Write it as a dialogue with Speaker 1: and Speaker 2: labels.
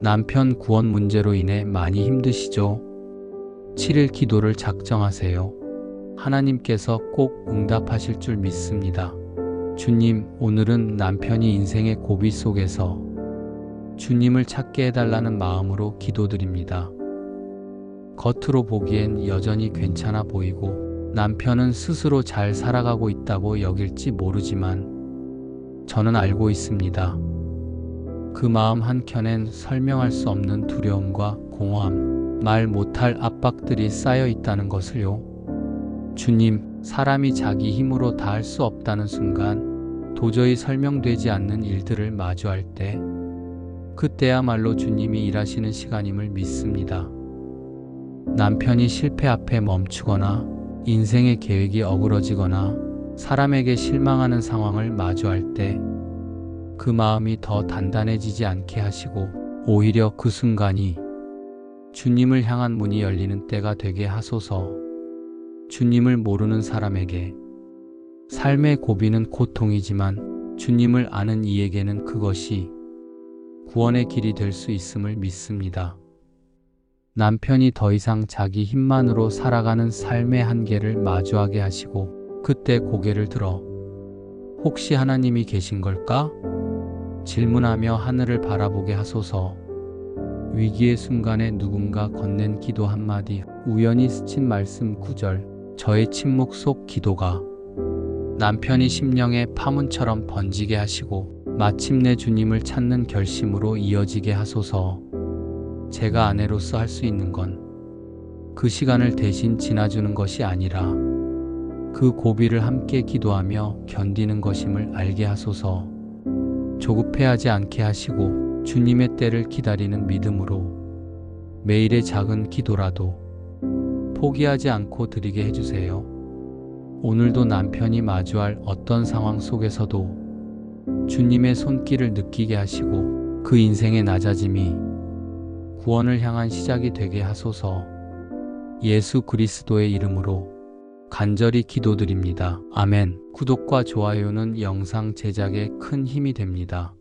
Speaker 1: 남편 구원 문제로 인해 많이 힘드시죠? 7일 기도를 작정하세요. 하나님께서 꼭 응답하실 줄 믿습니다. 주님, 오늘은 남편이 인생의 고비 속에서 주님을 찾게 해달라는 마음으로 기도드립니다. 겉으로 보기엔 여전히 괜찮아 보이고 남편은 스스로 잘 살아가고 있다고 여길지 모르지만 저는 알고 있습니다. 그 마음 한켠엔 설명할 수 없는 두려움과 공허함, 말 못할 압박들이 쌓여 있다는 것을요. 주님, 사람이 자기 힘으로 다 할 수 없다는 순간 도저히 설명되지 않는 일들을 마주할 때 그때야말로 주님이 일하시는 시간임을 믿습니다. 남편이 실패 앞에 멈추거나 인생의 계획이 어그러지거나 사람에게 실망하는 상황을 마주할 때 그 마음이 더 단단해지지 않게 하시고 오히려 그 순간이 주님을 향한 문이 열리는 때가 되게 하소서 주님을 모르는 사람에게 삶의 고비는 고통이지만 주님을 아는 이에게는 그것이 구원의 길이 될 수 있음을 믿습니다. 남편이 더 이상 자기 힘만으로 살아가는 삶의 한계를 마주하게 하시고 그때 고개를 들어 혹시 하나님이 계신 걸까? 질문하며 하늘을 바라보게 하소서. 위기의 순간에 누군가 건넨 기도 한마디, 우연히 스친 말씀 구절, 저의 침묵 속 기도가 남편이 심령의 파문처럼 번지게 하시고 마침내 주님을 찾는 결심으로 이어지게 하소서. 제가 아내로서 할 수 있는 건 그 시간을 대신 지나주는 것이 아니라 그 고비를 함께 기도하며 견디는 것임을 알게 하소서. 조급해하지 않게 하시고 주님의 때를 기다리는 믿음으로 매일의 작은 기도라도 포기하지 않고 드리게 해주세요. 오늘도 남편이 마주할 어떤 상황 속에서도 주님의 손길을 느끼게 하시고 그 인생의 낮아짐이 구원을 향한 시작이 되게 하소서 예수 그리스도의 이름으로 간절히 기도드립니다. 아멘. 구독과 좋아요는 영상 제작에 큰 힘이 됩니다.